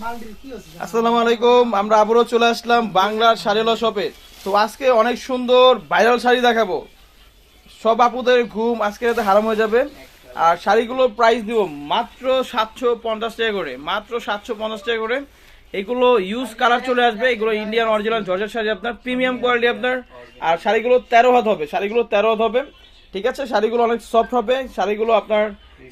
আসসালামু আলাইকুম, আমরা আবারও চলে আসলাম বাংলার শাড়িওয়ালা শপে। তো আজকে অনেক সুন্দর ভাইরাল শাড়ি দেখাবো। সব আপুদের ঘুম আজকে রাতে হারাম হয়ে যাবে। আর শাড়িগুলোর প্রাইস দিব মাত্র সাতশো পঞ্চাশ টাকা করে, মাত্র সাতশো পঞ্চাশ টাকা করে। এগুলো ইউজ কালার চলে আসবে, এগুলো ইন্ডিয়ান অরিজিনাল জর্জের শাড়ি আপনার প্রিমিয়াম কোয়ালিটি আপনার। আর শাড়িগুলো তেরো হাত হবে, শাড়িগুলো তেরো হাত হবে। ঠিক আছে? শাড়িগুলো অনেক সফট হবে। শাড়িগুলো আপনার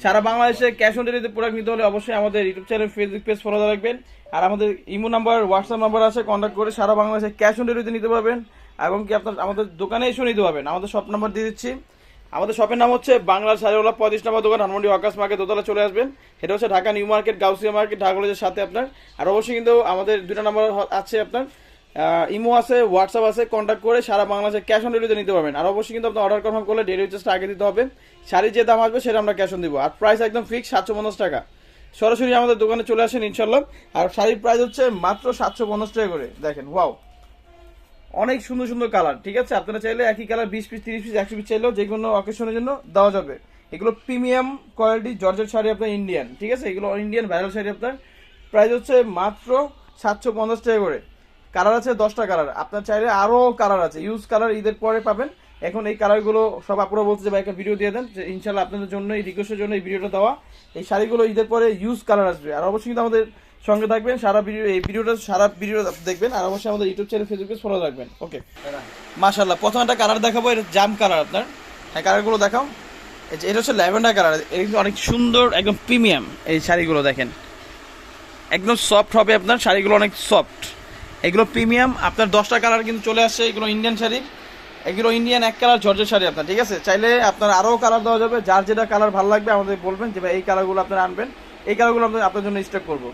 সারা বাংলাদেশে ক্যাশ অন ডেলিভারিতে প্রোডাক্ট নিতে হলে অবশ্যই আমাদের YouTube channel Facebook page follow রাখবেন। আর আমাদের ইমো নাম্বার হোয়াটসঅ্যাপ নাম্বার আছে কন্ট্যাক্ট করে সারা বাংলাদেশে ক্যাশ অন ডেলিভারিতে নিতে পারবেন। এবং কি আপনার, আমাদের দোকানে এসেও নিতে পারবেন। আমাদের শপ নাম্বার দিয়ে দিচ্ছি। আমাদের শপের নাম হচ্ছে বাংলার শাড়িওয়ালা পঁয়ত্রিশ নম্বর দোকান, ধানমন্ডি ওয়াকাস মার্কেট, দোতলা চলে আসবেন। সেটা হচ্ছে Dhaka new market, Gausia market, Dhaka কলেজের সাথে আপনার। আর অবশ্যই কিন্তু আমাদের দুটো নাম্বার আছে আপনার। ইমো আছে হোয়াটসঅ্যাপ আছে কন্ট্যাক্ট করে সারা বাংলাদেশে ক্যাশ অন ডেলিভারিতে নিতে পারবেন। আর অবশ্যই কিন্তু আপনার অর্ডার কনফার্ম করলে ডেলিভারি চার্জটা আগে দিতে হবে। শাড়ির যে দাম আসবে সেটা আমরা ক্যাশ অন দিব। আর প্রাইস একদম ফিক্স সাতশো পঞ্চাশ টাকা। সরাসরি আমাদের দোকানে চলে আসেন ইনশাল্লাহ আর শাড়ির প্রাইস হচ্ছে মাত্র সাতশো পঞ্চাশ টাকা করে। দেখেন ওয়াও অনেক সুন্দর সুন্দর কালার ঠিক আছে? আপনারা চাইলে একই কালার বিশ পিস তিরিশ পিস একশো পিস চাইলেও যে কোনো অকেশনের জন্য দেওয়া যাবে। এগুলো প্রিমিয়াম কোয়ালিটি জর্জের শাড়ি আপনার ইন্ডিয়ান ঠিক আছে? এগুলো ইন্ডিয়ান ভাইরাল শাড়ি আপনার। প্রাইস হচ্ছে মাত্র সাতশো পঞ্চাশ টাকা করে। কালার আছে দশটা কালার। আপনার চাইলে আরও কালার আছে। ইউজ কালার ঈদের পরে পাবেন। এখন এই কালারগুলো সব আপুরা বলছে যে একটা ভিডিও দিয়ে দেন। যে ইনশাল্লাহ আপনাদের জন্য, এই রিকোয়েস্টের জন্য এই ভিডিওটা দেওয়া। এই শাড়িগুলো ঈদের পরে ইউজ কালার আসবে। আর অবশ্যই কিন্তু আমাদের সঙ্গে থাকবেন। সারা ভিডিও এই ভিডিওটা সারা ভিডিও দেখবেন। আর অবশ্যই আমাদের ইউটিউব চ্যানেল ফেসবুকে ফলো রাখবেন। ওকে মাশাল্লাহ প্রথম একটা কালার দেখাবো। এটা জাম কালার আপনার। হ্যাঁ কালারগুলো দেখাও। এটা হচ্ছে ল্যাভেন্ডার কালার। এটা কিন্তু অনেক সুন্দর, একদম প্রিমিয়াম এই শাড়িগুলো দেখেন। একদম সফট হবে আপনার। শাড়িগুলো অনেক সফট এগুলো প্রিমিয়াম আপনার দশটা কালার কিন্তু চলে আসছে এগুলো ইন্ডিয়ান শাড়ি। এগুলো ইন্ডিয়ান এক কালার জর্জের শাড়ি আপনার ঠিক আছে? চাইলে আপনার আরও কালার দেওয়া যাবে যার যেটা কালার ভালো লাগবে আমাদের বলবেন যে ভাই এই কালারগুলো আপনারা আনবেন এই কালারগুলো আপনার আপনার জন্য স্টক করব।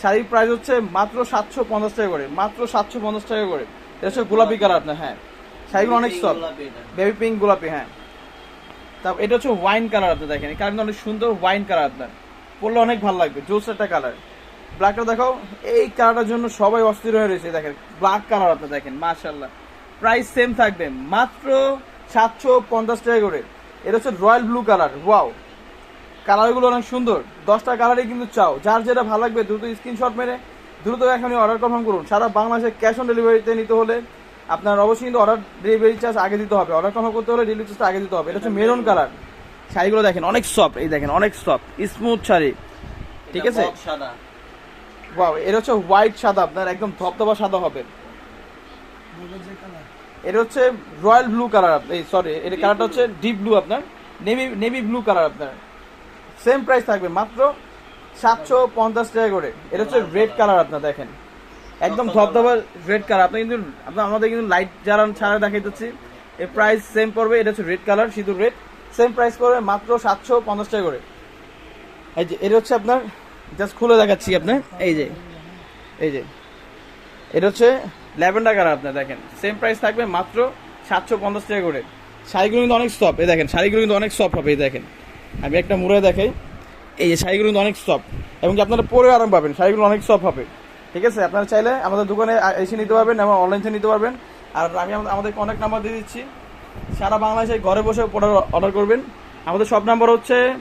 শাড়ির প্রাইস হচ্ছে মাত্র সাতশো পঞ্চাশ টাকা করে মাত্র সাতশো পঞ্চাশ টাকা করে। এটা হচ্ছে গোলাপি কালার আপনার হ্যাঁ। শাড়িগুলো অনেক সফট বেবি পিঙ্ক গোলাপি হ্যাঁ। তারপর এটা হচ্ছে ওয়াইন কালার আপনি দেখেন এই কালারটা অনেক সুন্দর ওয়াইন কালার আপনার। পরলে অনেক ভালো লাগবে জোস একটা কালার ব্ল্যাকটা দেখাও। এই কালারটার জন্য সবাই অস্থির হয়ে রয়েছে দেখেন। ব্ল্যাক কালার আপনি দেখেন মাশাল্লাহ প্রাইস সেম থাকবে মাত্র সাতশো পঞ্চাশ টাকা করে। এটা হচ্ছে রয়্যাল ব্লু কালার ওয়াও কালারগুলো অনেক সুন্দর। দশটা কালারই কিন্তু চাও। যার যেটা ভালো লাগবে দ্রুত স্ক্রিনশট মেরে দ্রুত এখনই অর্ডার কনফার্ম করুন। সারা বাংলাদেশে ক্যাশ অন ডেলিভারিতে নিতে হলে আপনার অবশ্যই কিন্তু অর্ডার ডেলিভারি চার্জ আগে দিতে হবে। অর্ডার কনফার্ম করতে হলে ডেলিভারি চার্জ আগে দিতে হবে। এটা হচ্ছে মেরুন কালার শাড়িগুলো দেখেন অনেক সফট এই দেখেন অনেক সফট স্মুথ শাড়ি। ঠিক আছে? সাদা। ওয়াও এটা হচ্ছে হোয়াইট সাদা আপনার একদম ধপধপা সাদা হবে। এটা হচ্ছে রয়্যাল ব্লু কালার এই সরি এটা কালারটা হচ্ছে ডিপ ব্লু আপনার। নেভি নেভি ব্লু কালার আপনার। সেম প্রাইস থাকবে মাত্র সাতশো পঞ্চাশ টাকা করে। এটা হচ্ছে রেড কালার আপনার দেখেন। একদম ধপধপা রেড কালার আপনি কিন্তু আপনার আমাদের কিন্তু লাইট জ্বালান ছাড়া দেখাইতেছি এর প্রাইস সেম পড়বে এটা হচ্ছে red colour sindoor red same price পড়বে মাত্র সাতশো পঞ্চাশ টাকা করে। এই যে এটা হচ্ছে আপনার জাস্ট খুলে দেখাচ্ছি আপনার। এই যে এই যে। এটা হচ্ছে ল্যাভেন্ডার কালার আপনার, দেখেন। সেম প্রাইস থাকবে মাত্র সাতশো পঞ্চাশ টাকা করে। শাড়িগুলো কিন্তু অনেক সফট এই দেখেন, শাড়িগুলো কিন্তু অনেক সফট হবে, এই দেখেন। আমি একটা মুড়ে দেখাই। এই যে, শাড়িগুলো কিন্তু অনেক সফট এবং কি আপনারা পরে আরাম পাবেন, শাড়িগুলো অনেক সফট হবে। ঠিক আছে? আপনারা চাইলে আমাদের দোকানে এসে নিতে পারবেন এবং অনলাইন থেকে নিতে পারবেন। আর আমি আমাদের- কন্ট্যাক্ট নাম্বার দিয়ে দিচ্ছি। সারা বাংলাদেশে ঘরে বসে অর্ডার করবেন। আমাদের সব নাম্বার হচ্ছে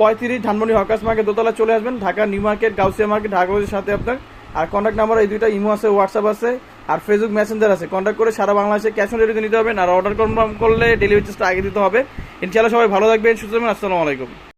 পঁয়ত্রিশ ধানমন্ডি হকাস মার্কেট দোতলা চলে আসবেন, Dhaka, new market, Gausia market, Dhaka সাথে আপনার। আর কন্ট্যাক্ট নাম্বার এই দুইটা ইমো আছে হোয়াটসঅ্যাপ আছে, আর ফেসবুক মেসেঞ্জার আছে। কন্ট্যাক্ট করে সারা বাংলাদেশে ক্যাশ অন ডেলিভারি নিতে হবে, আর অর্ডার কনফার্ম করলে ডেলিভারি চার্জটা আগে দিতে হবে। ইনশাআল্লাহ সবাই ভালো থাকবেন, সুস্থ থাকবেন, আসসালামু আলাইকুম।